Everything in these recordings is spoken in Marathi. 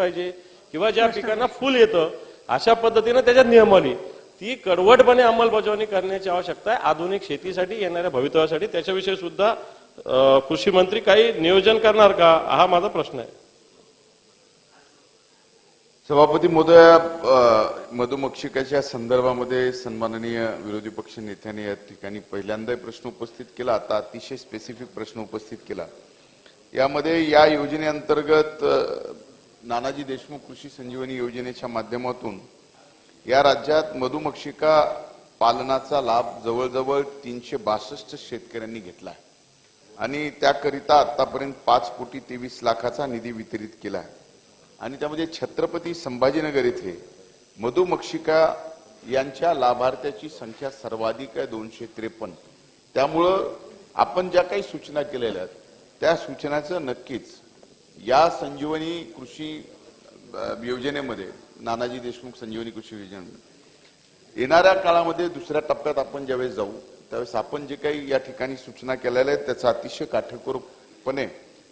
पाहिजे. किंवा ज्या पिकांना फुल येतं अशा पद्धतीनं त्याच्यात नियमावली ती कडवटपणे अंमलबजावणी करण्याची आवश्यकता आहे. आधुनिक शेतीसाठी येणाऱ्या भवितव्यासाठी त्याच्याविषयी सुद्धा कृषी मंत्री काही नियोजन करणार का? हा माझा प्रश्न आहे. सभापती महोदय मधुमक्षिकाच्या संदर्भामध्ये सन्माननीय विरोधी पक्ष नेत्याने या ठिकाणी पहिल्यांदा प्रश्न उपस्थित केला आता अतिशय स्पेसिफिक प्रश्न उपस्थित केला. यामध्ये या योजनेअंतर्गत नानाजी देशमुख कृषी संजीवनी योजनेच्या माध्यमातून या राज्यात मधुमक्षिका पालनाचा लाभ जवळजवळ तीनशे बासष्ट शेतकऱ्यांनी घेतला आहे. आणि त्याकरिता आतापर्यंत पाच कोटी तेवीस लाखाचा निधी वितरित केला आहे. आणि त्यामध्ये छत्रपती संभाजीनगर येथे मधुमक्षिका यांच्या लाभार्थ्याची संख्या सर्वाधिक आहे दोनशे त्रेपन्न. त्यामुळं आपण ज्या काही सूचना केलेल्या आहेत त्या सूचनाचं नक्कीच या संजीवनी कृषी योजनेमध्ये नानाजी देशमुख संजीवनी कृषी योजनेमध्ये येणाऱ्या काळामध्ये दुसऱ्या टप्प्यात आपण ज्यावेळेस जाऊ त्यावेळेस आपण जे काही या ठिकाणी सूचना केलेल्या आहेत त्याचं अतिशय काटेकोरपणे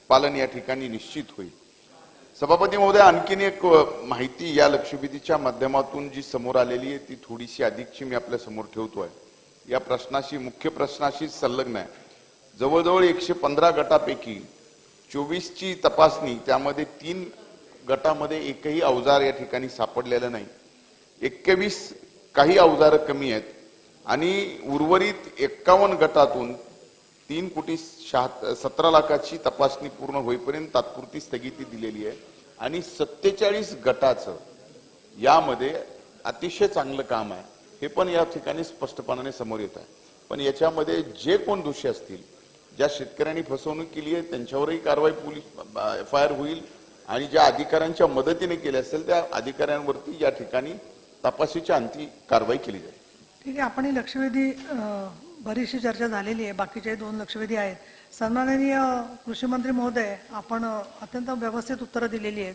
पालन या ठिकाणी निश्चित होईल. सभापती महोदय आणखीन एक माहिती या लक्षवेधीच्या माध्यमातून जी समोर आलेली आहे ती थोडीशी अधिकची मी आपल्यासमोर आहे. या प्रश्नाशी मुख्य प्रश्नाशी संलग्न आहे. जवळजवळ एकशे पंधरा गटापैकी चोवीसची तपासणी त्यामध्ये तीन गटामध्ये एकही अवजार या ठिकाणी सापडलेलं नाही. एक्केवीस काही अवजारं कमी आहेत आणि उर्वरित एक्कावन्न गटातून तीन कोटी शहा सतरा लाखाची तपासणी पूर्ण होईपर्यंत तात्पुरती स्थगिती दिलेली आहे. आणि सत्तेचाळीस गटाचं यामध्ये अतिशय चांगलं काम आहे. हे पण या ठिकाणी स्पष्टपणाने समोर येत आहे. पण याच्यामध्ये जे कोण दोषी असतील ज्या शेतकऱ्यांनी फसवणूक केली आहे त्यांच्यावरही कारवाई पोलीस एफ आय आर होईल आणि ज्या अधिकाऱ्यांच्या मदतीने केली असेल त्या अधिकाऱ्यांवरती या ठिकाणी तपासीच्या अंती कारवाई केली जाईल. ठीक आहे आपण ही लक्षवेधी बरीचशी चर्चा झालेली आहे. बाकीचे दोन लक्षवेधी आहेत. सन्माननीय कृषी मंत्री महोदय आपण अत्यंत व्यवस्थित उत्तरं दिलेली आहेत.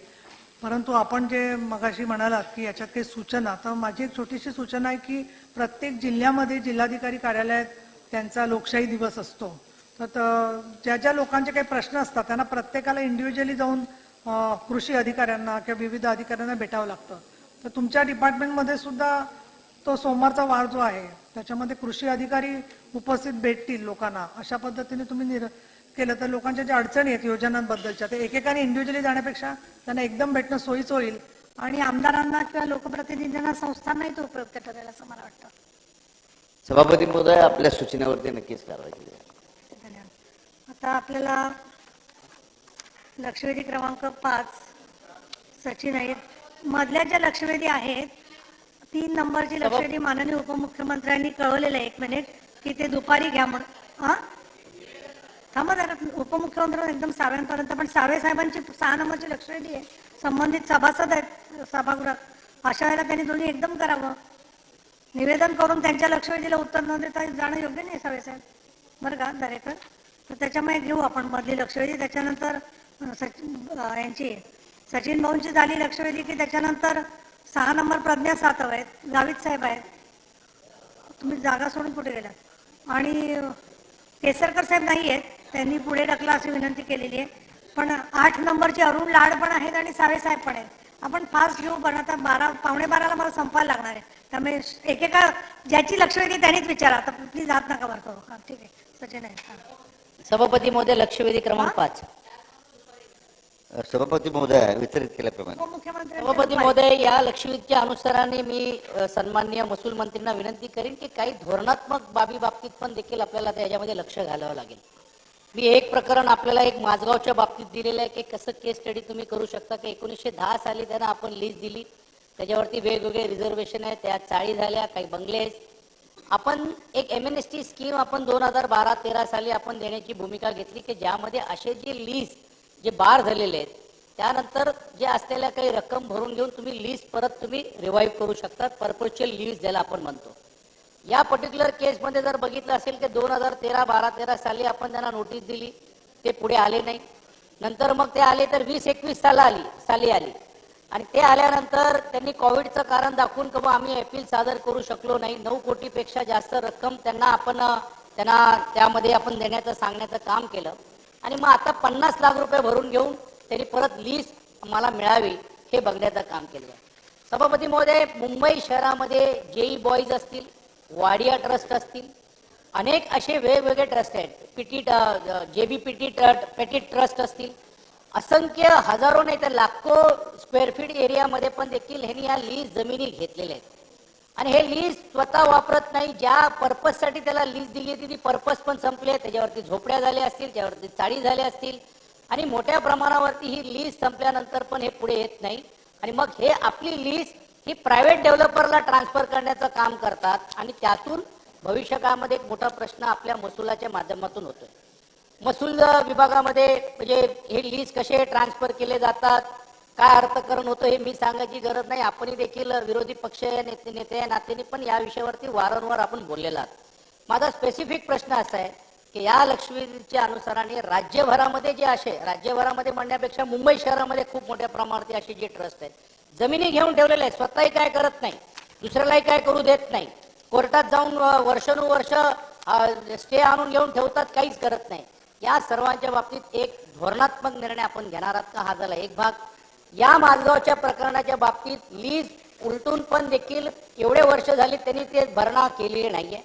परंतु आपण जे मगाशी म्हणालात की याच्यात काही सूचना तर माझी एक छोटीशी सूचना आहे की प्रत्येक जिल्ह्यामध्ये जिल्हाधिकारी कार्यालयात त्यांचा लोकशाही दिवस असतो. तर ज्या ज्या लोकांचे काही प्रश्न असतात त्यांना प्रत्येकाला इंडिव्हिज्युअली जाऊन कृषी अधिकाऱ्यांना किंवा विविध अधिकाऱ्यांना भेटावं लागतं. तर तुमच्या डिपार्टमेंटमध्ये सुद्धा तो सोमवारचा वार जो आहे त्याच्यामध्ये कृषी अधिकारी उपस्थित भेटतील लोकांना. अशा पद्धतीने तुम्ही निर केलं तर लोकांच्या ज्या अडचणी आहेत योजनांबद्दलच्या ते एकेकाने इंडिव्हिज्युअली जाण्यापेक्षा त्यांना एकदम भेटणं सोयीच होईल. आणि आमदारांना किंवा लोकप्रतिनिधींना संस्थांनाही तो उपयुक्त ठरेल असं मला वाटतं. सभापती महोदय आपल्या सूचनेवरती नक्कीच कारवाई केली आता आपल्याला लक्षवेधी क्रमांक पाच सचिन आहेत. मधल्या ज्या लक्षवेधी आहेत तीन नंबरची लक्षवेधी माननीय उपमुख्यमंत्र्यांनी कळवलेलं आहे एक मिनिट की ते दुपारी घ्या म्हणून हा थांबा जरा उपमुख्यमंत्री एकदम साव्यांपर्यंत पण सावे साहेबांची सहा नंबरची लक्षवेधी आहे. संबंधित सभासद आहेत सभागृहात. अशा वेळेला त्यांनी दोन्ही एकदम करावं. निवेदन करून त्यांच्या लक्षवेधीला उत्तर न देता जाणं योग्य नाही सावे साहेब. बरं का दरेकर? तर त्याच्यामुळे घेऊ आपण मधली लक्षवेधी. त्याच्यानंतर सचिन यांची सचिन भाऊंची झाली लक्षवेधी की त्याच्यानंतर सहा नंबर प्रज्ञा सातव आहेत गावित साहेब आहेत. तुम्ही जागा सोडून कुठे गेला आणि केसरकर साहेब नाही आहेत त्यांनी पुढे ढकला अशी विनंती केलेली आहे. पण आठ नंबरचे अरुण लाड पण आहेत आणि सावे साहेब पण आहेत. आपण फास्ट घेऊ पण आता बारा पावणे बाराला मला संपायला लागणार आहे. त्यामुळे एकेका ज्याची लक्षवेधी त्यांनीच विचारा. आता प्लीज हात नका बरं करू हां ठीक आहे. सचिन आहे. सभापती महोदय लक्षवेधी क्रमांक पाच. सभापती महोदय वितरित केल्याप्रमाणे. सभापती महोदय या लक्षवेधीच्या अनुसाराने मी अ, सन्माननीय महसूल मंत्रींना विनंती करीन की काही धोरणात्मक बाबी बाबतीत पण देखील आपल्याला त्याच्यामध्ये लक्ष घालावं लागेल. मी एक प्रकरण आपल्याला एक माझगावच्या बाबतीत दिलेलं आहे की कसं केस स्टडी तुम्ही करू शकता की एकोणीसशे दहा साली त्यांना आपण लिस्ट दिली. त्याच्यावरती वेगवेगळे रिझर्वेशन आहे त्या चाळी झाल्या काही बंगले आहेत. आपण एक M N S T scheme आपण दोन हजार बारा तेरा साली आपण देण्याची भूमिका घेतली की ज्यामध्ये असे जे लीज जे बार झालेले आहेत त्यानंतर जे असलेल्या काही रक्कम भरून घेऊन तुम्ही लीज परत तुम्ही रिवाईव्ह करू शकता परपोच्युअल लीज ज्याला आपण म्हणतो. या पर्टिक्युलर केसमध्ये जर बघितलं असेल की दोन हजार तेरा बारा तेरा साली आपण त्यांना नोटीस दिली ते पुढे आले नाही. नंतर मग ते आले तर वीस एकवीस साला आली साली आली. आणि ते आल्यानंतर त्यांनी कोविडचं कारण दाखवून की आम्ही अपील सादर करू शकलो नाही. नऊ कोटीपेक्षा जास्त रक्कम त्यांना आपण त्यांना त्यामध्ये आपण देण्याचं सांगण्याचं काम केलं. आणि मग आता पन्नास लाख रुपये भरून घेऊन त्यांनी परत लिस्ट मला मिळावी हे बघण्याचं काम केलं आहे. सभापती महोदय मुंबई शहरामध्ये जेई बॉईज असतील वाडिया ट्रस्ट असतील अनेक असे वेगवेगळे ट्रस्ट आहेत. पीटी जे बी पीटी पेटी ट्रस्ट असतील असंख्य हजारो नाही तर लाखो स्क्वेअर फीट एरियामध्ये पण देखील ह्यांनी या लीज जमिनी घेतलेल्या आहेत. आणि हे लीज स्वतः वापरत नाही ज्या पर्पजसाठी त्याला लीज दिली होती ती पर्पज पण संपली आहे. त्याच्यावरती झोपड्या झाल्या असतील त्यावरती चाळी झाल्या असतील. आणि मोठ्या प्रमाणावरती ही लीज संपल्यानंतर पण हे पुढे येत नाही. आणि मग हे आपली लीज ही प्रायव्हेट डेव्हलपरला ट्रान्सफर करण्याचं काम करतात. आणि त्यातून भविष्यकाळामध्ये एक मोठा प्रश्न आपल्या महसुलाच्या माध्यमातून होतोय. महसूल विभागामध्ये म्हणजे हे लीज कसे ट्रान्सफर केले जातात काय अर्थकरण होतं हे मी सांगायची गरज नाही. आपणही देखील विरोधी पक्ष नेते नेते या नात्याने पण या विषयावरती वारंवार आपण बोललेला आहात. माझा स्पेसिफिक प्रश्न असा आहे की या लक्ष्मीच्या अनुसाराने राज्यभरामध्ये जे असे राज्यभरामध्ये म्हणण्यापेक्षा मुंबई शहरामध्ये खूप मोठ्या प्रमाणात असे जे ट्रस्ट आहेत जमिनी घेऊन ठेवलेले आहेत स्वतःही काय करत नाही दुसऱ्यालाही काय करू देत नाही कोर्टात जाऊन वर्षानुवर्ष स्टे आणून घेऊन ठेवतात काहीच करत नाही. या सर्वांच्या बाबतीत एक धोरणात्मक निर्णय आपण घेणार आहात का? हा झाला एक भाग. या माझगावच्या प्रकरणाच्या बाबतीत लीज उलटून पण देखील एवढे वर्ष झाली त्यांनी ते भरणा केलेली नाहीये.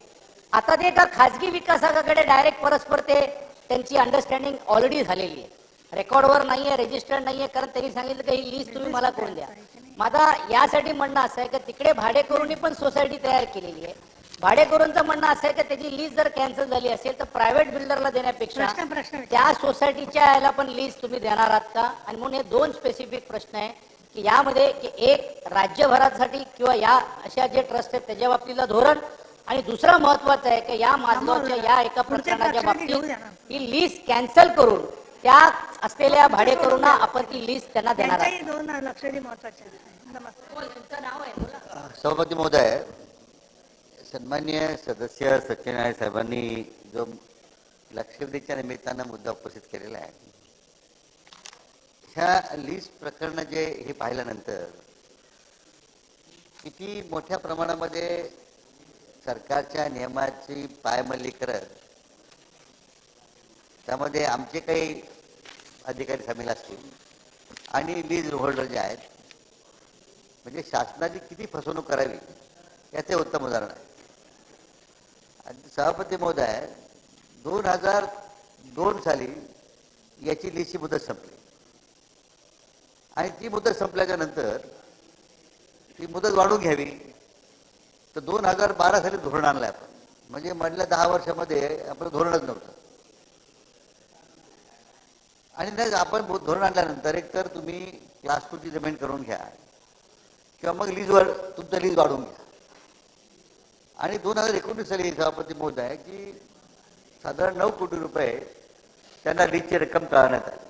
आता ते एका खाजगी विकासकाकडे डायरेक्ट परस्पर ते त्यांची अंडरस्टँडिंग ऑलरेडी झालेली आहे. रेकॉर्डवर नाहीये रजिस्टर्ड नाहीये कारण त्यांनी सांगितलं की ही लीज तुम्ही मला करून द्या. माझा यासाठी म्हणणं असं आहे की तिकडे भाडे करून पण सोसायटी तयार केलेली आहे. भाडेकरूंचं म्हणणं असं आहे की त्याची लीज जर कॅन्सल झाली असेल तर प्रायव्हेट बिल्डरला देण्यापेक्षा प्रश्न- प्रश्न विचारा. त्या सोसायटीच्या याला पण लीज तुम्ही देणार आहात का? आणि म्हणून हे दोन स्पेसिफिक प्रश्न आहे की यामध्ये की एक राज्यभरासाठी किंवा या अशा जे ट्रस्ट आहेत त्याच्या बाबतीतलं धोरण. आणि दुसरं महत्वाचं आहे की या माझगावच्या या एका प्रकरणाच्या बाबतीत. ही लीज कॅन्सल करून त्या असलेल्या भाडेकरूंना आपण ती लीज त्यांना देणार आहोत. सभापती महोदय सन्मान्य सदस्य सत्यनारायण साहेबांनी जो लक्षवेधीच्या निमित्तानं मुद्दा उपस्थित केलेला आहे. ह्या लिस्ट प्रकरण जे हे पाहिल्यानंतर किती मोठ्या प्रमाणामध्ये सरकारच्या नियमाची पायमल्ली करत त्यामध्ये आमचे काही अधिकारी सामील असतील आणि लीज होल्डर जे आहेत म्हणजे शासनाची किती फसवणूक करावी याचे उत्तम उदाहरण आहे. आणि सभापती महोदय दोन हजार दोन साली याची लेखी मुदत संपली. आणि ती मुदत संपल्याच्या नंतर ती मुदत वाढून घ्यावी तर दोन हजार बारा साली धोरण आणलं आपण. म्हणजे मधल्या दहा वर्षामध्ये आपलं धोरणच नव्हतं. आणि नाही आपण धोरण आणल्यानंतर एक तर तुम्ही क्लास टूची जमीन करून घ्या किंवा मग लीजवर तुमचं लीज वाढवून घ्या. आणि दोन हजार एकोणीस साली सभापती मोद आहे की साधारण नऊ कोटी रुपये त्यांना लीजची रक्कम कळवण्यात आली.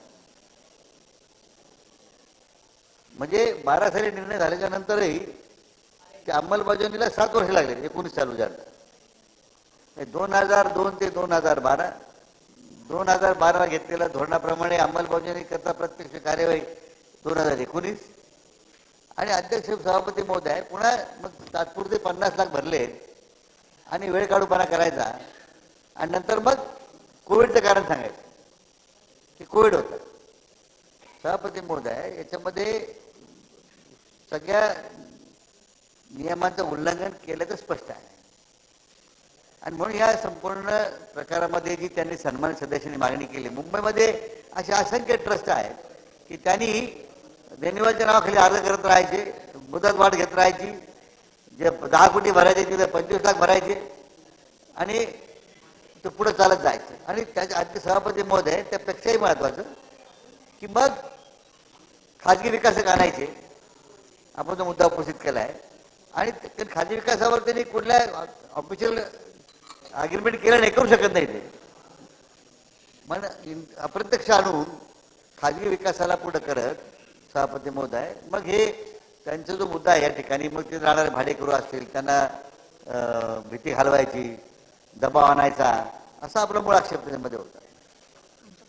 म्हणजे बारा साली निर्णय झाल्याच्या नंतरही त्या अंमलबजावणीला सात वर्ष लागले एकोणीस चालू झालं. दोन हजार दोन ते दोन हजार बारा दोन हजार बारा घेतलेल्या धोरणाप्रमाणे अंमलबजावणी करता प्रत्यक्ष कार्यवाही दोन हजार एकोणीस. आणि अध्यक्ष सभापती महोदय पुन्हा मग तात्पुरते पन्नास लाख भरले. आणि वेळ काढूपणा करायचा. आणि नंतर मग कोविडचं कारण सांगायचं. की कोविड होतं. सभापती महोदय याच्यामध्ये सगळ्या नियमांचं उल्लंघन केल्याचं स्पष्ट आहे. आणि म्हणून या संपूर्ण प्रकारामध्ये जी त्यांनी सन्मानित सदस्यांनी मागणी केली मुंबईमध्ये असे असंख्य ट्रस्ट आहेत की त्यांनी देणीवाच्या नावाखाली अर्ज करत राहायचे मुदत वाढ घेत राहायची जे दहा कोटी भरायचे तिथे पंचवीस लाख भरायचे आणि ते पुढे चालत जायचं. आणि त्याच्या आजचे सभापती महोदय त्यापेक्षाही महत्वाचं की मग खाजगी विकासक आणायचे. आपण तो मुद्दा उपस्थित केला आहे आणि खाजगी विकासावर त्यांनी कुठल्या ऑफिशियल अग्रीमेंट केलं नाही करू शकत नाही ते. पण अप्रत्यक्ष आणून खाजगी विकासाला पुढं करत सभापती महोदय मग हे त्यांचा जो मुद्दा आहे या ठिकाणी मग ते राहणारे भाडेकरू असतील त्यांना अं, भीती घालवायची दबाव आणायचा असा आपला मूळ आक्षेप त्याच्यामध्ये होता.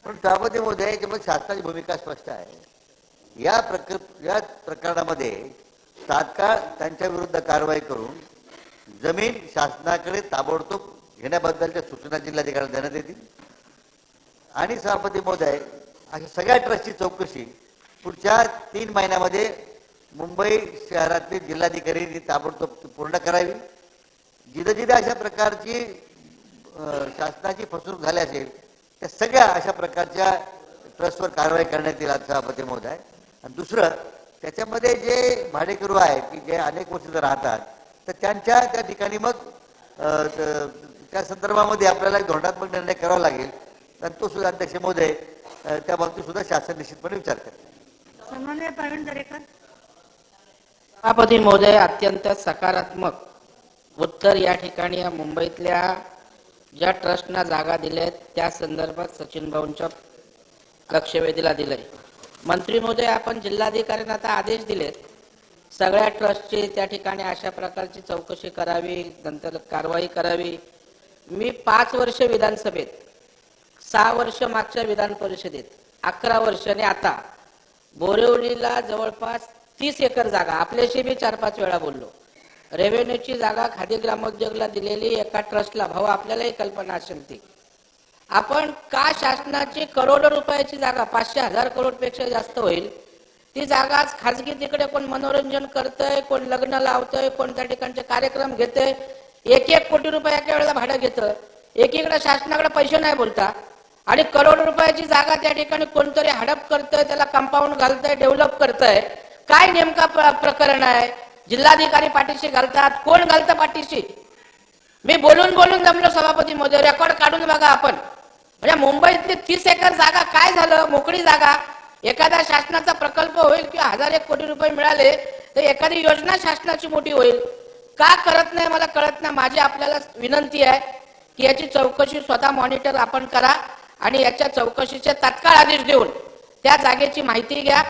पण त्यामध्ये महोदय याच्यामध्ये शासनाची भूमिका स्पष्ट आहे. या प्रक या प्रकरणामध्ये तात्काळ त्यांच्या विरुद्ध कारवाई करून जमीन शासनाकडे ताबडतोब घेण्याबद्दलच्या सूचना जिल्हाधिकाऱ्यांना देण्यात येतील. आणि सभापती महोदय अशा सगळ्या ट्रस्टची चौकशी पुढच्या तीन महिन्यामध्ये मुंबई शहरातली जिल्हाधिकारी ताबडतोब पूर्ण करावी. जिथं जिथं अशा प्रकारची शासनाची फसवणूक झाली असेल त्या सगळ्या अशा प्रकारच्या ट्रस्टवर कारवाई करण्यात येईल असं सभापती महोदय. आणि दुसरं त्याच्यामध्ये जे भाडेकरू आहेत की जे अनेक वर्ष जर राहतात तर त्यांच्या त्या ठिकाणी मग अं, त्या संदर्भामध्ये आपल्याला एक धोरणात्मक निर्णय करावा लागेल. आणि तो सुद्धा अध्यक्ष महोदय त्या बाबतीत सुद्धा शासन निश्चितपणे विचार करेल सन्मान्य प्रवीण दरेकर? सभापती महोदय अत्यंत सकारात्मक उत्तर या ठिकाणी या मुंबईतल्या ज्या ट्रस्टना जागा दिल्या आहेत त्या संदर्भात सचिन भाऊंच्या लक्षवेधीला दिलंय. मंत्री महोदय आपण जिल्हाधिकाऱ्यांना आता आदेश दिलेत. सगळ्या ट्रस्टची त्या ठिकाणी अशा प्रकारची चौकशी करावी नंतर कारवाई करावी. मी पाच वर्ष विधानसभेत सहा वर्ष मागच्या विधान परिषदेत अकरा वर्ष आणि आता बोरिवलीला जवळपास तीस एकर जागा. आपल्याशी मी चार पाच वेळा बोललो. रेव्हेन्यूची जागा खादी ग्रामोद्योगला दिलेली एका ट्रस्टला भाऊ आपल्यालाही कल्पना असेल ती. आपण का शासनाची करोडो रुपयाची जागा पाचशे हजार करोडपेक्षा जास्त होईल? ती जागा आज खाजगी तिकडे कोण मनोरंजन करतंय कोण लग्न लावतंय कोण त्या ठिकाणचे कार्यक्रम घेतंय एक एक कोटी रुपये एका वेळेला भाडं घेतं. एकीकडे शासनाकडे पैसे नाही बोलता. आणि करोड रुपयाची जागा त्या ठिकाणी कोणतरी हडप करतंय त्याला कंपाऊंड घालतंय डेव्हलप करतंय. काय नेमका प्र- प्रकरण आहे? जिल्हाधिकारी पाठीशी घालतात. कोण घालतं पाठीशी मी बोलून बोलून जमलो सभापती मोदी रेकॉर्ड काढून बघा आपण. म्हणजे मुंबईतली तीस एकर जागा काय झालं? मोकळी जागा. एखादा शासनाचा प्रकल्प होईल किंवा हजार एक कोटी रुपये मिळाले तर एखादी योजना शासनाची मोठी होईल. का करत नाही? मला कळत नाही. माझी आपल्याला विनंती आहे की याची चौकशी स्वतः मॉनिटर आपण करा आणि याच्या चौकशीचे तात्काळ आदेश देऊन त्या जागेची माहिती घ्या.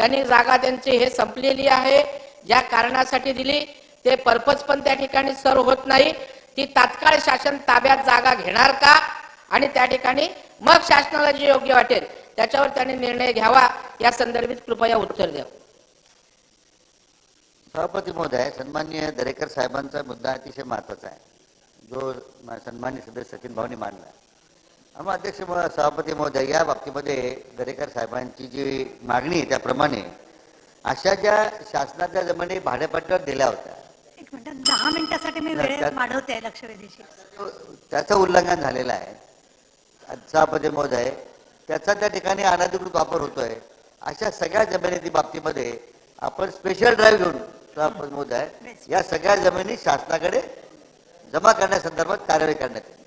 त्यांनी जागा त्यांची हे संपलेली आहे. ज्या कारणासाठी दिली ते पर्पज पण त्या ठिकाणी सर होत नाही. ती तात्काळ शासन ताब्यात जागा घेणार का? आणि त्या ठिकाणी मग शासनाला जे योग्य वाटेल त्याच्यावर त्यांनी निर्णय घ्यावा. या संदर्भात कृपया उत्तर द्या. सभापती महोदय सन्मान्य दरेकर साहेबांचा मुद्दा अतिशय महत्त्वाचा आहे. जो सन्मान्य सदस्य सचिन भाऊनी मांडला आम्हा अध्यक्ष सभापती महोदय या बाबतीमध्ये दरेकर साहेबांची जी मागणी आहे त्याप्रमाणे अशा ज्या शासनाच्या जमिनी भाडेपट्ट्यावर दिल्या होत्या. एक मिनिट दहा मिनिटासाठी मी वेळेत वाढवते लक्षवेधीची त्याचं उल्लंघन झालेलं आहे. सभापती महोदय त्याचा त्या ठिकाणी अनधिकृत वापर होतोय. अशा सगळ्या जमिनी बाबतीमध्ये आपण स्पेशल ड्राईव्ह घेऊन सभापती महोदय या सगळ्या जमिनी शासनाकडे जमा करण्यासंदर्भात कार्यवाही करण्यात येईल.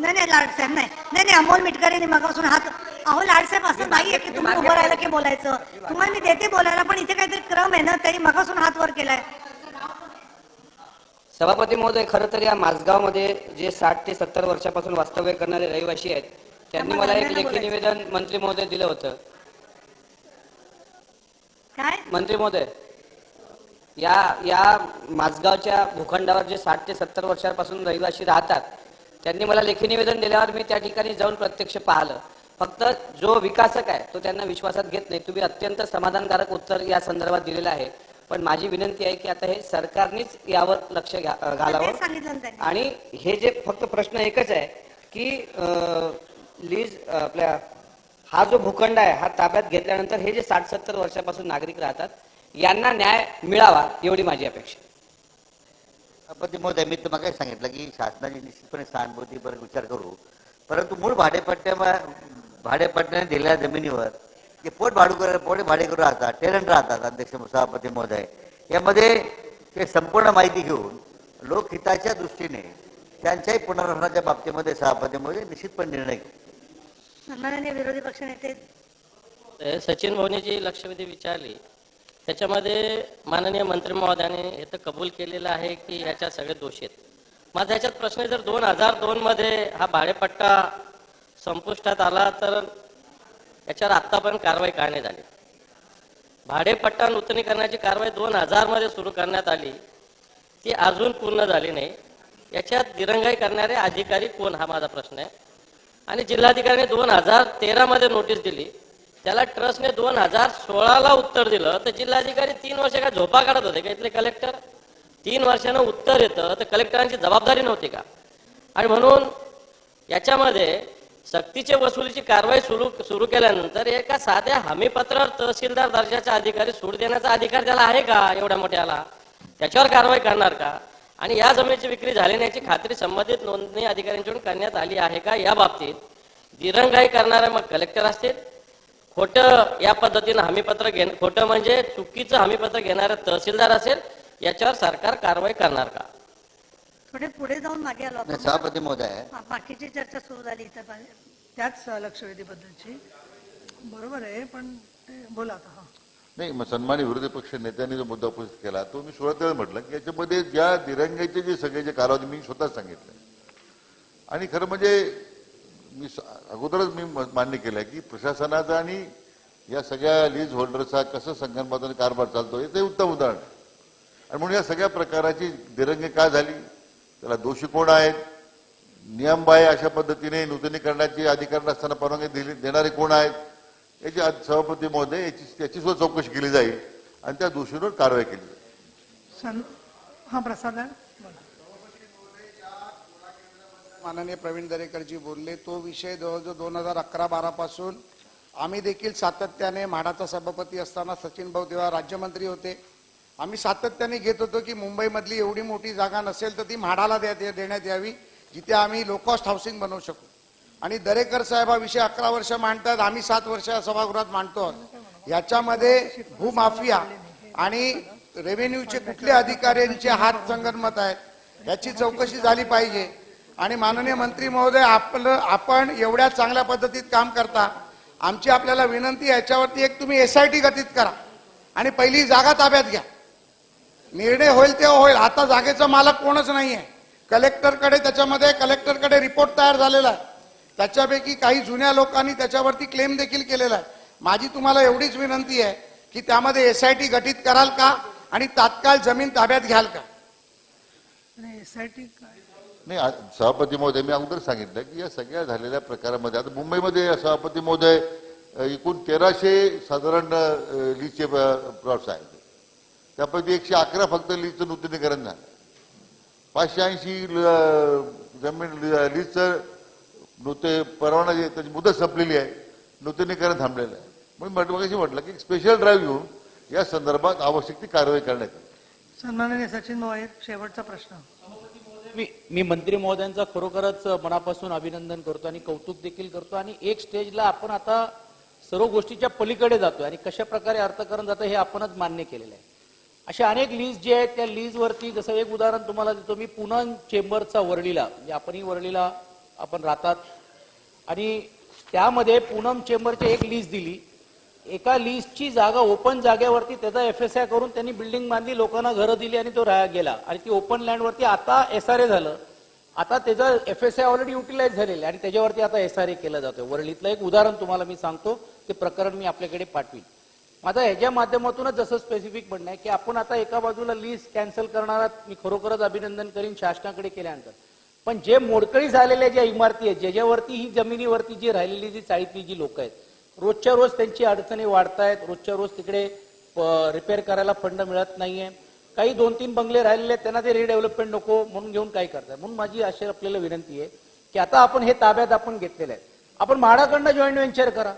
नाही नाही लाडसाहेब नाही. नाही नाही अमोल मिटकरीने मगापासून हात अहो लाडसाहेब असं नाहीये की तुम्ही उभं राहिलं की बोलायचं. तुम्हाला मी देते बोलायला पण इथे काहीतरी क्रम आहे ना तरी मगापासून हात वर केलाय. सभापती महोदय खरं तर या माझगावमध्ये जे साठ ते सत्तर वर्षापासून वास्तव्य करणारे रहिवासी आहेत त्यांनी मला एक लेखी निवेदन मंत्री महोदय दिलं होतं. काय? मंत्री महोदय या या माझगावच्या भूखंडावर जे साठ ते सत्तर वर्षापासून रहिवासी राहतात त्यांनी मला लेखी निवेदन दिल्यावर मी त्या ठिकाणी जाऊन प्रत्यक्ष पाहिलं. फक्त जो विकासक आहे तो त्यांना विश्वासात घेत नाही. तुम्ही अत्यंत समाधानकारक उत्तर या संदर्भात दिलेलं आहे. पण माझी विनंती आहे की आता हे सरकारनेच यावर लक्ष घालावं. आणि हे जे फक्त प्रश्न एकच आहे की लीज आपल्या हा जो भूखंड आहे हा ताब्यात घेतल्यानंतर हे जे साठ सत्तर वर्षापासून नागरिक राहतात यांना न्याय मिळावा एवढी माझी अपेक्षा सभापती महोदय मी तुम्हाला काय सांगितलं की शासनाची निश्चितपणे सहानुभूतीवर विचार करू. परंतु मूळ भाडेपट्ट्या भाडेपट्ट्याने दिलेल्या जमिनीवर जे पोट भाडूकर पोटे भाडेकरू राहतात टेरंट राहतात अध्यक्ष सभापती महोदय यामध्ये ते संपूर्ण माहिती घेऊन लोकहिताच्या दृष्टीने त्यांच्याही पुनर्वसनाच्या बाबतीमध्ये सभापती महोदय निश्चितपणे निर्णय घेऊ विरोधी पक्षनेते सचिन भाऊने जी लक्षवेधी विचारली त्याच्यामध्ये माननीय मंत्री महोदयाने हे तर कबूल केलेलं आहे की ह्याच्यात सगळे दोषी आहेत. माझा ह्याच्यात प्रश्न जर दोन हजार दोन मध्ये हा भाडेपट्टा संपुष्टात आला तर याच्यावर आत्तापर्यंत कारवाई का नाही झाली भाडेपट्टा नूतनीकरणाची कारवाई दोन हजारमध्ये सुरू करण्यात आली. ती अजून पूर्ण झाली नाही. याच्यात दिरंगाई करणारे अधिकारी कोण हा माझा प्रश्न आहे. आणि जिल्हाधिकाऱ्याने दोन हजार तेरामध्ये नोटीस दिली. त्याला ट्रस्टने दोन हजार सोळाला उत्तर दिलं तर जिल्हाधिकारी तीन वर्ष काय झोपा काढत होते का इथले कलेक्टर? तीन वर्षानं उत्तर येतं तर कलेक्टरांची जबाबदारी नव्हती का? आणि म्हणून याच्यामध्ये सक्तीच्या वसुलीची कारवाई सुरू सुरू केल्यानंतर एका साध्या हमीपत्रावर तहसीलदार दर्जाचा अधिकारी सूट देण्याचा अधिकार त्याला आहे का एवढ्या मोठ्याला? त्याच्यावर कारवाई करणार का? आणि या जमिनीची विक्री झाली नाही याची खात्री संबंधित नोंदणी अधिकाऱ्यांकडून करण्यात आली आहे का? या बाबतीत दिरंगाई करणारे मग कलेक्टर असतील खोटं या पद्धतीनं हमीपत्र घेण खोटं म्हणजे चुकीचं हमीपत्र घेणारं तहसीलदार असेल याच्यावर सरकार कारवाई करणार का? थोडे पुढे जाऊन मागे आलो आपण. सभापती महोदय. हा, बाकीची चर्चा सुरू झाली इथं. पण. त्याच लक्षवेधीबद्दलची. बरोबर आहे पण ते बोला आता हा. नाही मग सन्मानी विरोधी पक्ष नेत्यांनी जो मुद्दा उपस्थित केला तो मी सुरुवातीला म्हटलं की याच्यामध्ये ज्या दिरंगाईचे जे सगळे जे कालावधी मी स्वतः सांगितले. आणि खरं म्हणजे मी अगोदरच मी मान्य केलं की प्रशासनाचा आणि या सगळ्या लीज होल्डरचा कसं संगणमताने कारभार चालतो ते उत्तम उदाहरण आणि म्हणून या सगळ्या प्रकाराची दिरंगी का झाली? त्याला दोषी कोण आहेत? नियमबाह्य अशा पद्धतीने नूतनीकरणाची अधिकार नसताना परवानगी दिली देणारे कोण आहेत? याची सभापती महोदय याची त्याची सुद्धा चौकशी केली जाईल आणि त्या दोषींवर कारवाई केली जाईल. हा प्रसाद आहे. माननीय प्रवीण दरेकरजी बोलले तो विषय जवळजवळ दोन हजार अकरा बारा पासून आम्ही देखील सातत्याने म्हाडाचा सभापती असताना सचिन भाऊ तेव्हा राज्यमंत्री होते. आम्ही सातत्याने घेत होतो की मुंबईमधली एवढी मोठी जागा नसेल तर ती म्हाडाला द्या देण्यात यावी जिथे आम्ही लो कॉस्ट हाऊसिंग बनवू शकू. आणि दरेकर साहेब हा विषय अकरा वर्ष मांडतात आम्ही सात वर्ष सभागृहात मांडतो. याच्यामध्ये भूमाफिया आणि रेव्हेन्यूचे कुठले अधिकाऱ्यांचे हात संगनमत आहेत याची चौकशी झाली पाहिजे. आणि माननीय मंत्री महोदय आपलं आपण एवढ्या चांगल्या पद्धतीत काम करता. आमची आपल्याला विनंती आहे, याच्यावरती एक तुम्ही एस आय टी गतीत करा. आणि पहिली जागा ताब्यात घ्या. निर्णय होईल तेव्हा होईल. आता जागेचा मालक कोणच नाही आहे कलेक्टरकडे त्याच्यामध्ये कलेक्टरकडे रिपोर्ट तयार झालेला आहे. त्याच्यापैकी काही जुन्या लोकांनी त्याच्यावरती क्लेम देखील केलेला आहे. माझी तुम्हाला एवढीच विनंती आहे की त्यामध्ये एस आय टी गठीत कराल का? आणि तात्काळ जमीन ताब्यात घ्याल का? एस आय टी नाही सभापती महोदय मी अगोदर सांगितलं की या सगळ्या झालेल्या प्रकारामध्ये आता मुंबईमध्ये सभापती महोदय एकूण तेराशे साधारण लीचे लीजचे प्लॉट्स आहेत. त्यापैकी एकशे अकरा फक्त लीजचं नूतनीकरण झालं. पाचशे ऐंशी जमीन ली- लीजचं परवाना जे त्याची मुदत संपलेली आहे नूतनीकरण थांबलेलं आहे. म्हणून म्हटलं कशी म्हटलं की स्पेशल ड्राईव्ह घेऊन या संदर्भात आवश्यक ती कारवाई करण्यात सन्माननीय सचिन मोहित एक शेवटचा प्रश्न. मी मी मंत्री महोदयांचा खरोखरच मनापासून अभिनंदन करतो आणि कौतुक देखील करतो. आणि एक स्टेजला आपण आता सर्व गोष्टीच्या पलीकडे जातोय आणि कशा प्रकारे अर्थकरण जातं हे आपणच मान्य केलेलं आहे. अशा अनेक लीज जे आहेत त्या लीजवरती जसं एक उदाहरण तुम्हाला देतो मी पुन्हा चेंबरचा वरळीला म्हणजे आपणही वरळीला आपण राहतात. आणि त्यामध्ये पूनम चेंबरची एक लीज दिली. एका लिस्टची जागा ओपन जागेवरती त्याचा एफ एस आय करून त्यांनी बिल्डिंग बांधली लोकांना घरं दिली आणि तो राहा गेला. आणि ती ओपन लँडवरती आता एस आर ए झालं. आता त्याचा F S I already utilise झालेला आहे आणि त्याच्यावरती आता एस आर ए केलं जातं वरळीतलं एक उदाहरण तुम्हाला मी सांगतो. ते प्रकरण मी आपल्याकडे पाठवीन. माझा ह्याच्या माध्यमातूनच जसं स्पेसिफिक म्हणणं आहे की आपण आता एका बाजूला लिस्ट कॅन्सल करणारा मी खरोखरच अभिनंदन करीन शासनाकडे केल्यानंतर. पण जे मोडकळी झालेल्या ज्या इमारती आहेत ज्याच्यावरती ही जमिनीवरती जी राहिलेली जी चाळीतली जी लोक आहेत रोजच्या रोज त्यांची अडचणी वाढतायत. रोजच्या रोज तिकडे रिपेअर करायला फंड मिळत नाहीये. काही दोन तीन बंगले राहिलेले आहेत त्यांना ते रिडेव्हलपमेंट नको म्हणून घेऊन काय करताय? म्हणून माझी अशी आपल्याला विनंती आहे की आता आपण हे ताब्यात आपण घेतलेलं आहे. आपण म्हाडाकडनं जॉईंट व्हेंचर करा.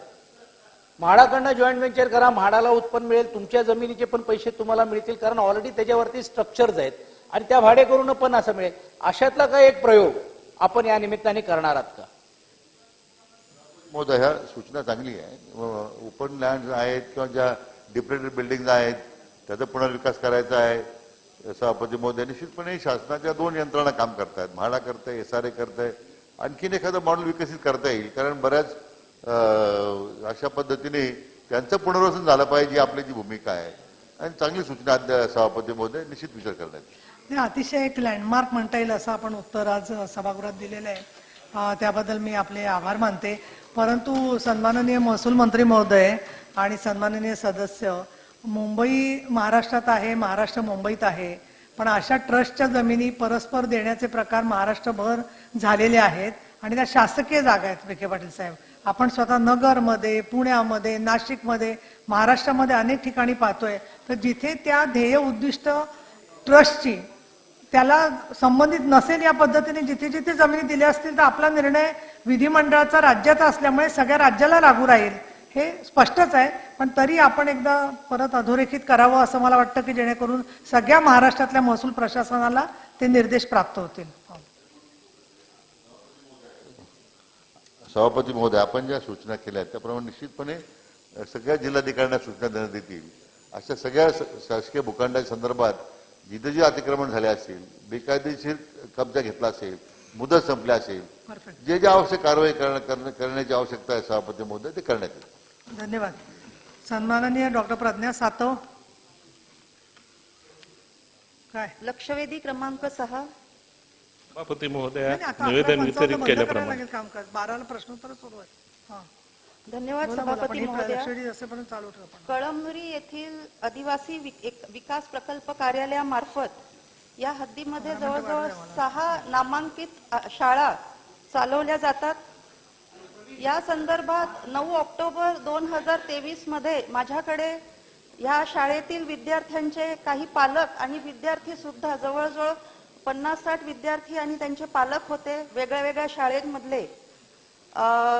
म्हाडाकडनं जॉईंट व्हेंचर करा म्हाडाला उत्पन्न मिळेल तुमच्या जमिनीचे पण पैसे तुम्हाला मिळतील कारण ऑलरेडी त्याच्यावरती स्ट्रक्चर्स आहेत. आणि त्या भाडे करून पण असं मिळेल. अशातला काय एक प्रयोग आपण या निमित्ताने करणार आहात का? महोदय ह्या सूचना चांगली आहे. ओपन लँड आहेत किंवा ज्या डिप्रेटेड बिल्डिंग आहेत त्याचा पुनर्विकास करायचा आहे सभापती महोदय निश्चितपणे शासनाच्या दोन यंत्रणा काम करतायत. म्हाडा करताय एस आर ए करताय आणखीन एखादं मॉडेल विकसित करता येईल. कारण बऱ्याच अशा पद्धतीने त्यांचं पुनर्वसन झालं पाहिजे आपली जी भूमिका आहे. आणि चांगली सूचना सभापती महोदय निश्चित विचार करण्यात हे अतिशय एक लँडमार्क म्हणता येईल असं आपण उत्तर आज सभागृहात दिलेलं आहे. त्याबद्दल मी आपले आभार मानते. परंतु सन्माननीय महसूल मंत्री महोदय आणि सन्माननीय सदस्य मुंबई महाराष्ट्रात आहे महाराष्ट्र मुंबईत आहे पण अशा ट्रस्टच्या जमिनी परस्पर देण्याचे प्रकार महाराष्ट्रभर झालेले आहेत आणि त्या शासकीय जागा आहेत विखे पाटील साहेब. आपण स्वतः नगरमध्ये पुण्यामध्ये नाशिकमध्ये महाराष्ट्रामध्ये अनेक ठिकाणी पाहतोय. तर जिथे त्या ध्येय उद्दिष्ट ट्रस्टची त्याला संबंधित नसेल या पद्धतीने जिथे जिथे जमिनी दिल्या असतील तर आपला निर्णय विधिमंडळाचा राज्याचा असल्यामुळे सगळ्या राज्याला लागू राहील. हे स्पष्टच आहे. पण तरी आपण एकदा परत अधोरेखित करावं असं मला वाटतं की जेणेकरून सगळ्या महाराष्ट्रातल्या महसूल प्रशासनाला ते निर्देश प्राप्त होतील. सभापती महोदय आपण ज्या सूचना केल्या आहेत त्याप्रमाणे निश्चितपणे सगळ्या जिल्हाधिकाऱ्यांना सूचना देण्यात येतील. अशा सगळ्या शासकीय भूखंडा संदर्भात जिथे जे अतिक्रमण झाले असेल बेकायदेशीर कब्जा घेतला असेल मुदत संपल्या असेल जे जे आवश्यक कारवाई करणं- करणं- करण्याची आवश्यकता आहे सभापती महोदय ते करण्यात येईल. धन्यवाद. सन्माननीय डॉक्टर प्रज्ञा सातव. काय? लक्षवेधी क्रमांक सहा. सभापती महोदया निवेदन वितरित केल्याप्रमाणे. कामकाज. बाराला प्रश्नोत्तर सुरू आहे हा. धन्यवाद सभापती महोदया. कळमनुरी येथील आदिवासी विकास प्रकल्प कार्यालयामार्फत या हद्दीमध्ये जवळजवळ सहा नामांकित शाळा चालवल्या जातात. या संदर्भात नऊ ऑक्टोबर दोन हजार तेवीसमध्ये माझ्याकडे या शाळेतील विद्यार्थ्यांचे काही पालक आणि विद्यार्थी सुद्धा जवळजवळ पन्नास साठ विद्यार्थी आणि त्यांचे पालक होते वेगळ्या वेगळ्या शाळेमधले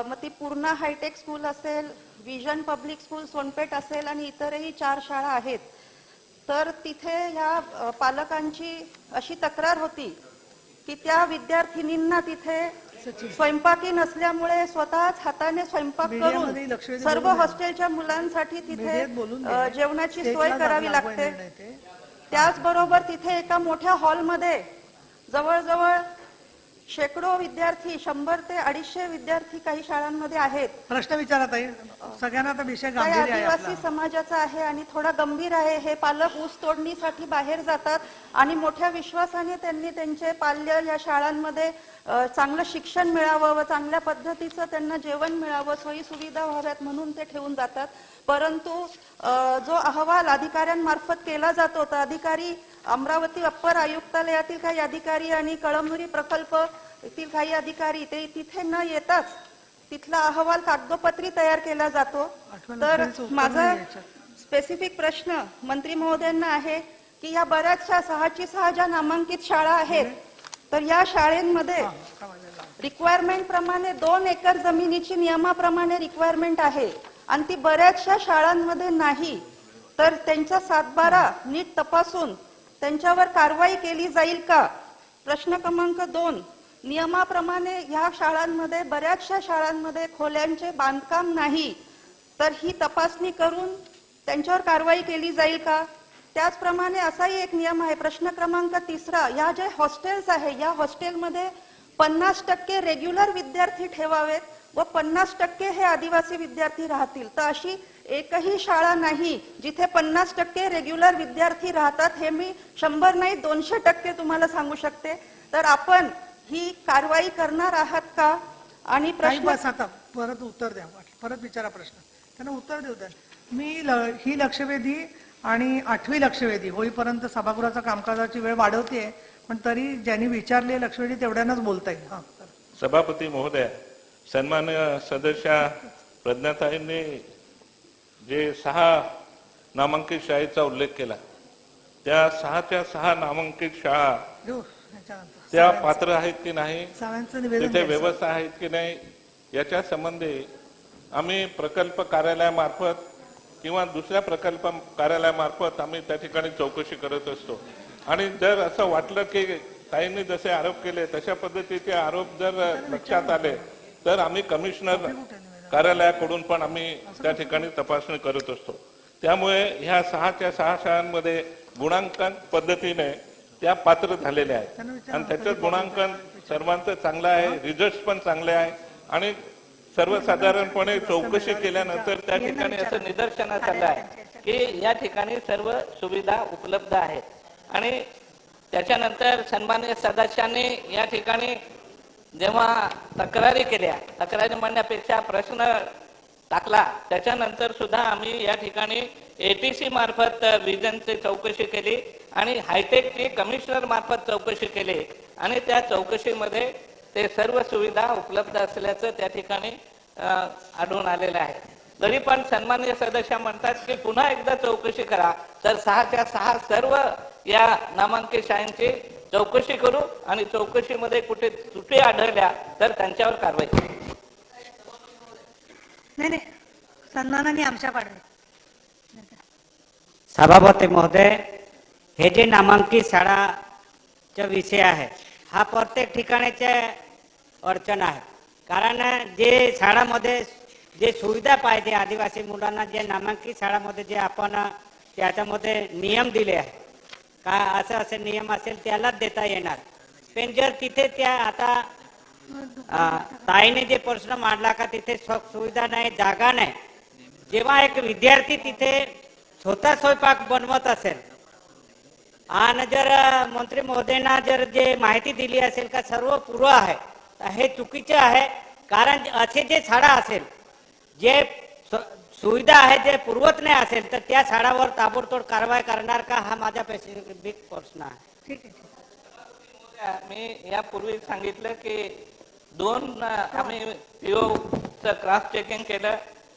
मग ती पूर्णा हायटेक स्कूल असेल विजन पब्लिक स्कूल सोनपेठ असेल आणि इतरही चार शाळा आहेत. तर तिथे या पालकांची अशी तक्रार होती की त्या विद्यार्थिनींना तिथे स्वयंपाकी नसल्यामुळे स्वतःच हाताने स्वयंपाक करून सर्व हॉस्टेलच्या मुलांसाठी तिथे. जेवणाची सोय करावी लागते. त्याचबरोबर तिथे एका मोठ्या हॉलमध्ये जवळजवळ शेकडो विद्यार्थी शंभर ते अडीचशे विद्यार्थी काही शाळांमध्ये आहेत. प्रश्न विचारा ताई. सगळ्यांना आता विषय काही गांभीर्य आहे आदिवासी आपला. समाजाचा आहे आणि थोडा गंभीर आहे. हे पालक ऊस तोडणीसाठी बाहेर जातात आणि मोठ्या विश्वासाने त्यांनी त्यांचे पाल्य या शाळांमध्ये अ, चांगलं शिक्षण मिळावं व चांगल्या पद्धतीचं त्यांना जेवण मिळावं सोयी सुविधा व्हाव्यात म्हणून ते ठेवून जातात. परंतु जो अहवाल अधिकाऱ्यांमार्फत केला जातो तर अधिकारी अमरावती अप्पर आयुक्तालयातील काही अधिकारी आणि कळमनुरी प्रकल्प येथील काही अधिकारी ते तिथे न येताच तिथला अहवाल कागदोपत्री तयार केला जातो. तर माझा. स्पेसिफिक प्रश्न मंत्री महोदयांना आहे की या बऱ्याचशा सहाची सहा ज्या नामांकित शाळा आहेत तर या शाळेमध्ये रिक्वायरमेंट प्रमाणे दोन एकर जमिनीची नियमाप्रमाणे रिक्वायरमेंट आहे. आणि ती बऱ्याचशा शाळांमध्ये नाही तर त्यांचा सातबारा नीट तपासून त्यांच्यावर कारवाई केली जाईल का? प्रश्न क्रमांक दोन. नियमाप्रमाणे ह्या शाळांमध्ये बऱ्याचशा शाळांमध्ये खोल्यांचे बांधकाम नाही तर ही तपासणी करून त्यांच्यावर कारवाई केली जाईल का? त्याचप्रमाणे असाही एक नियम आहे प्रश्न क्रमांक तिसरा. या जे हॉस्टेल्स आहे या हॉस्टेलमध्ये पन्नास टक्के रेग्युलर विद्यार्थी ठेवावेत. व पन्नास टक्के हे आदिवासी विद्यार्थी राहतील. तर अशी एकही शाळा नाही जिथे पन्नास टक्के रेग्युलर विद्यार्थी राहतात हे मी शंभर नाही दोनशे टक्के तुम्हाला सांगू शकते. तर आपण ही कारवाई करणार आहात का? आणि प्रश्न बस आता परत उत्तर द्या. परत विचारा प्रश्न. त्यांना उत्तर देऊ द्या. मी ल- ही लक्षवेधी आणि आठवी लक्षवेधी होईपर्यंत सभागृहाचा कामकाजाची वेळ वाढवते पण तरी ज्यांनी विचारले लक्षवेधी तेवढ्यानंच बोलता येईल. हा सभापती महोदय सन्मान्य सदस्य प्रज्ञाताईंनी जे सहा नामांकित शाळेचा उल्लेख केला त्या सहाच्या सहा नामांकित शाळा. त्या पात्र आहेत की नाही तिथे. व्यवस्था आहेत की नाही याच्या संबंधी आम्ही प्रकल्प कार्यालयामार्फत किंवा दुसऱ्या प्रकल्प कार्यालयामार्फत आम्ही त्या ठिकाणी चौकशी करत असतो आणि जर असं वाटलं की ताईंनी जसे आरोप केले तशा पद्धतीचे आरोप जर लक्षात आले तर आम्ही कमिशनर कार्यालयाकडून पण आम्ही त्या ठिकाणी तपासणी करत असतो. त्यामुळे ह्या सहाच्या सहा शाळांमध्ये गुणांकन पद्धतीने त्या पात्र झालेल्या आहेत. आणि त्याचं गुणांकन सर्वांचं चांगलं आहे रिझल्ट पण चांगले आहे. आणि सर्वसाधारणपणे चौकशी केल्यानंतर त्या ठिकाणी असं निदर्शनास आलं आहे की या ठिकाणी सर्व सुविधा उपलब्ध आहेत. आणि त्याच्यानंतर सन्मान्य सदस्यांनी या ठिकाणी जेव्हा तक्रारी केल्या तक्रारी म्हणण्यापेक्षा प्रश्न टाकला त्याच्यानंतर सुद्धा आम्ही या ठिकाणी एटीसी मार्फत विजनची चौकशी केली आणि हायटेकची कमिशनर मार्फत चौकशी केली. आणि त्या चौकशीमध्ये ते सर्व सुविधा उपलब्ध असल्याचं त्या ठिकाणी आढळून आलेलं आहे. तरी पण सन्मान्य सदस्य म्हणतात की पुन्हा एकदा चौकशी करा. तर सहाच्या सहा सर्व या नामांकित शाळांची चौकशी करू आणि चौकशीमध्ये कुठे त्रुटी आढळल्या तर त्यांच्यावर कारवाई करू. नाही नाही. सन्मानाने आमच्या पाडवे सभापती महोदय हे जे नामांकित शाळाचा विषय आहे हा प्रत्येक ठिकाणीचे अडचण आहे. कारण जे शाळामध्ये जे सुविधा पाहिजे आदिवासी मुलांना जे नामांकित शाळामध्ये जे आपण त्याच्यामध्ये नियम दिले आहे का असं असे नियम असेल त्यालाच देता येणार. पण जर तिथे त्या आता ताईने जे प्रश्न मांडला का तिथे सुविधा नाही जागा नाही. जेव्हा एक विद्यार्थी तिथे स्वतः स्वयंपाक बनवत असेल आणि जर मंत्री महोदयांना जर जे माहिती दिली असेल का सर्व पूर्व आहे हे चुकीचे आहे. कारण असे जे शाळा असेल जे सुविधा आहे जे पुरवत नाही असेल तर त्या शाळावर ताबडतोड कारवाई करणार का? हा माझा स्पेसिफिक प्रश्न आहे. ठीक आहे. मी यापूर्वी सांगितलं की दोन आम्ही पीओचं क्रॉस चेकिंग केलं.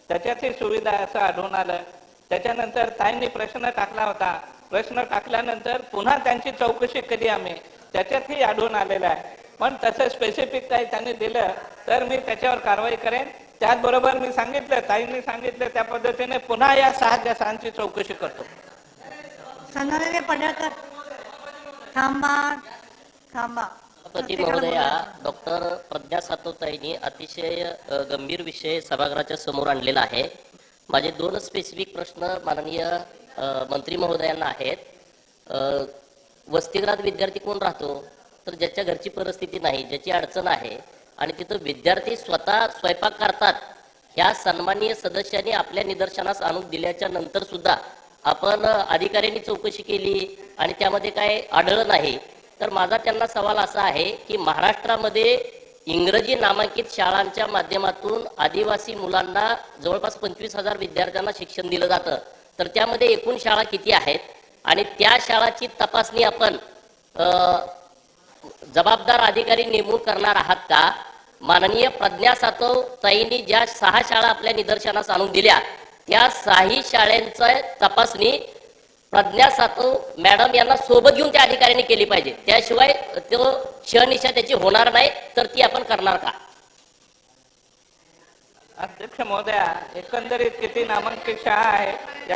त्याच्यातही सुविधा असं आढळून आलं. त्याच्यानंतर ताईंनी प्रश्न टाकला होता. प्रश्न टाकल्यानंतर पुन्हा त्यांची चौकशी केली आम्ही. त्याच्यातही आढळून आलेलं आहे. पण तसं स्पेसिफिक काही त्यांनी दिलं तर मी त्याच्यावर कारवाई करेन. त्याचबरोबर मी सांगितलं ताईंनी सांगितलं त्या पद्धतीने पुन्हा या सहा देशांची चौकशी करतो. पडळकर थांबा थांबा. सभापती महोदया डॉक्टर प्रज्ञा सातवताईंनी अतिशय गंभीर विषय सभागृहाच्या समोर आणलेला आहे. माझे दोन स्पेसिफिक प्रश्न माननीय मंत्री महोदयांना आहेत. वसतिगृहात विद्यार्थी कोण राहतो? तर ज्याच्या घरची परिस्थिती नाही ज्याची अडचण आहे आणि तिथं विद्यार्थी स्वतः स्वयंपाक करतात. ह्या सन्माननीय सदस्यांनी आपल्या निदर्शनास आणून दिल्याच्या नंतर सुद्धा आपण अधिकाऱ्यांनी चौकशी केली आणि त्यामध्ये काय आढळलं नाही. तर माझा त्यांना सवाल असा आहे की महाराष्ट्रामध्ये इंग्रजी नामांकित शाळांच्या माध्यमातून आदिवासी मुलांना जवळपास पंचवीस हजार विद्यार्थ्यांना शिक्षण दिलं जातं. तर त्यामध्ये एकूण शाळा किती आहेत? आणि त्या शाळाची तपासणी आपण जबाबदार अधिकारी नेमून करणार आहात का? माननीय प्रज्ञा सातव ताईंनी ज्या सहा शाळा आपल्या निदर्शनास आणून दिल्या त्या सहाही शाळांचं तपासणी प्रज्ञा सातव मॅडम यांना सोबत घेऊन त्या अधिकाऱ्यांनी केली पाहिजे. त्याशिवाय तो शहनिशा त्याची होणार नाही तर ती आपण करणार का? अध्यक्ष महोदया एकंदरीत किती नामांकित शाळा आहे या